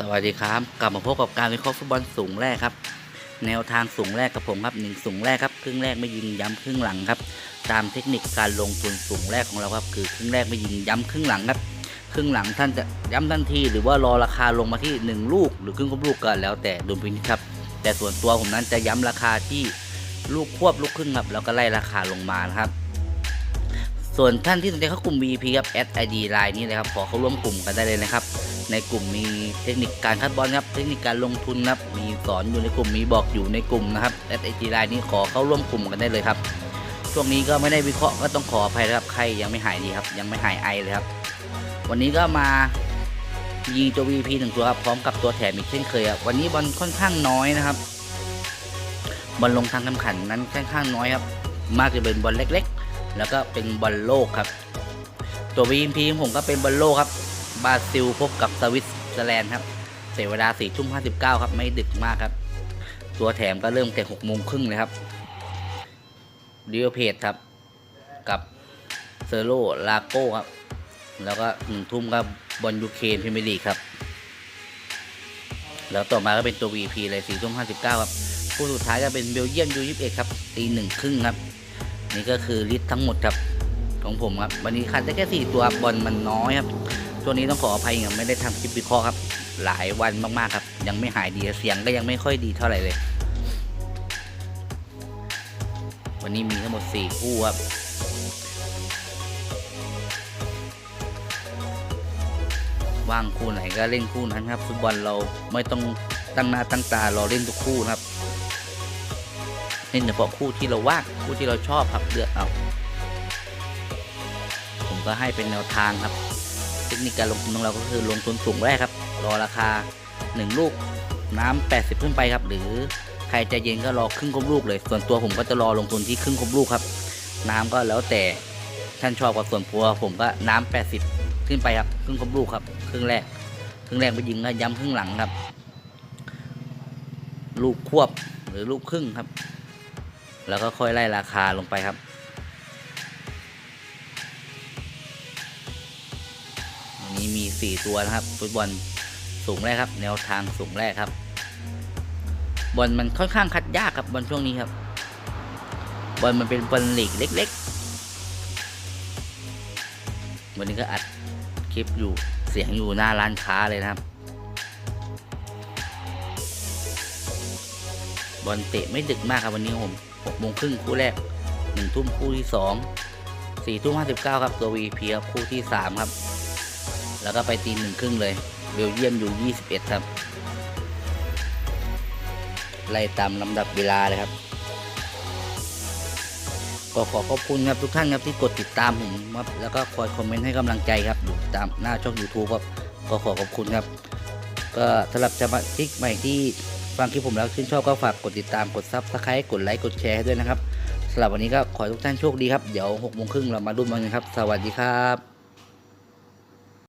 สวัสดีครับ กลับมาพบกับการวิเคราะห์ฟุตบอลสูงแรกครับ แนวทางสูงแรกกับผมครับหนึ่งสูงแรกครับครึ่งแรกไม่ยิงย้ำครึ่งหลังครับ ตามเทคนิคการลงทุนสูงแรกของเราครับคือครึ่งแรกไม่ยิงย้ำครึ่งหลังครับครึ่งหลังท่านจะย้ำทันที หรือว่ารอราคาลงมาที่ 1 ลูก หรือครึ่งครบลูกก็แล้วแต่ดุลพินิจครับ แต่ส่วนตัวผมนั้นจะย้ำราคาที่ลูกควบลูกครึ่งครับแล้วก็ไล่ราคาลงมานะครับส่วนท่านที่สนใจเข้ากลุ่ม VP ครับแอด ID ไลน์นี้เลยครับขอเข้าร่วมกลุ่มกันได้เลยนะครับ ในกลุ่มมีเทคนิคการคัดบอลครับ เทคนิคการลงทุนครับ มีสอนอยู่ในกลุ่ม มีบอกอยู่ในกลุ่มนะครับแอด ID ไลน์นี้ขอเข้าร่วมกลุ่มกันได้เลยครับ ช่วงนี้ก็ไม่ได้วิเคราะห์ก็ต้องขออภัยนะครับ ใครยังไม่หายดีครับ ยังไม่หายไอเลยครับ วันนี้ก็มายิงตัว VP หนึ่งตัวครับ พร้อมกับตัวแถมอีกเช่นเคยครับ วันนี้บอลค่อนข้างน้อยนะครับ บอลลงทางแข่งขันนั้นค่อนข้างน้อยครับ มากจะเป็นบอลเล็ก ๆ แล้วก็เป็นบอลโลกครับ ตัว VP ของผมก็เป็นบอลโลกครับ บราซิลพบกับสวิตเซอร์แลนด์ครับเสียเวลา4ทุ่ม59ครับ ไม่ดึกมากครับ ตัวแถมก็เริ่มแต่6โมงครึ่งเลยครับดิโอเพจครับ กับเซอร์โลาโก้ครับ แล้วก็หนึ่งทุ่มก็บอลยูเครนพรีเมียร์ลีครับ แล้วต่อมาก็เป็นตัว VP เลย4ทุ่ม59ครับคู่สุดท้ายก็เป็นเบลเยียมยู21ครับตีหนึ่งครึ่งครับ นี่ก็คือลิสต์ทั้งหมดครับ ของผมครับ วันนี้คัดได้แค่สี่ตัวบอลมันน้อยครับ ช่วงนี้ต้องขออภัยย่างไม่ได้ทำคลิปวิเคราะห์ครับ หลายวันมากๆครับ ยังไม่หายดีเสียงก็ยังไม่ค่อยดีเท่าไหร่เลย วันนี้มีทั้งหมดสี่คู่ครับว่างคู่ไหนก็เล่นคู่นั้นครับฟุตบอลเราไม่ต้องตั้งหน้าตั้งตารอเล่นทุกคู่ครับเล่นเฉพาะคู่ที่เราว่างคู่ที่เราชอบครับเลือกเอาผมก็ให้เป็นแนวทางครับ เทคนิคการลงทุนของเราก็คือลงทุนสูงแรกครับ รอราคา 1 ลูกน้ำ80 ขึ้นไปครับ หรือใครใจเย็นก็รอครึ่งครบลูกเลย ส่วนตัวผมก็จะรอลงทุนที่ครึ่งครบลูกครับ น้ำก็แล้วแต่ท่านชอบกับส่วนตัวผมก็น้ำ80 ขึ้นไปครับ ครึ่งครบลูกครับ ครึ่งแรก ครึ่งแรกไปยิงก็ย้ำครึ่งหลังครับ ลูกควบหรือลูกครึ่งครับ แล้วก็ค่อยไล่ราคาลงไปครับ นี้มี 4 ตัวนะครับ ฟุตบอลสูงแรกครับ แนวทางสูงแรกครับ บอลมันค่อนข้างคัดยากครับบอลช่วงนี้ครับ บอลมันเป็นบอลลีกเล็ก ๆ วันนี้ก็อัดคลิปอยู่เสียงอยู่หน้าร้านค้าเลยนะครับ บอลเตะไม่ดึกมากครับวันนี้ผม6โมงครึ่งคู่แรก1ทุ่มคู่ที่2 4ทุ่ม59ครับตัว VP ครับคู่ที่3ครับ แล้วก็ไปตีหนึ่งครึ่งเลย เบลเยียมอยู่ 21 ครับ ไล่ตามลำดับเวลาเลยครับ ก็ขอขอบคุณครับทุกท่านครับที่กดติดตามผมครับแล้วก็คอยคอมเมนต์ให้กำลังใจครับอยู่ตามหน้าช่อง YouTube ครับก็ขอขอบคุณครับ ก็สำหรับสมาชิกใหม่ที่ฟังคลิปผมแล้วชื่นชอบก็ฝากกดติดตามกดซับสไครต์กดไลค์กดแชร์ให้ด้วยนะครับสำหรับวันนี้ก็ขอให้ทุกท่านโชคดีครับ เดี๋ยว6โมงครึ่งเรามารุ่นกันครับ สวัสดีครับ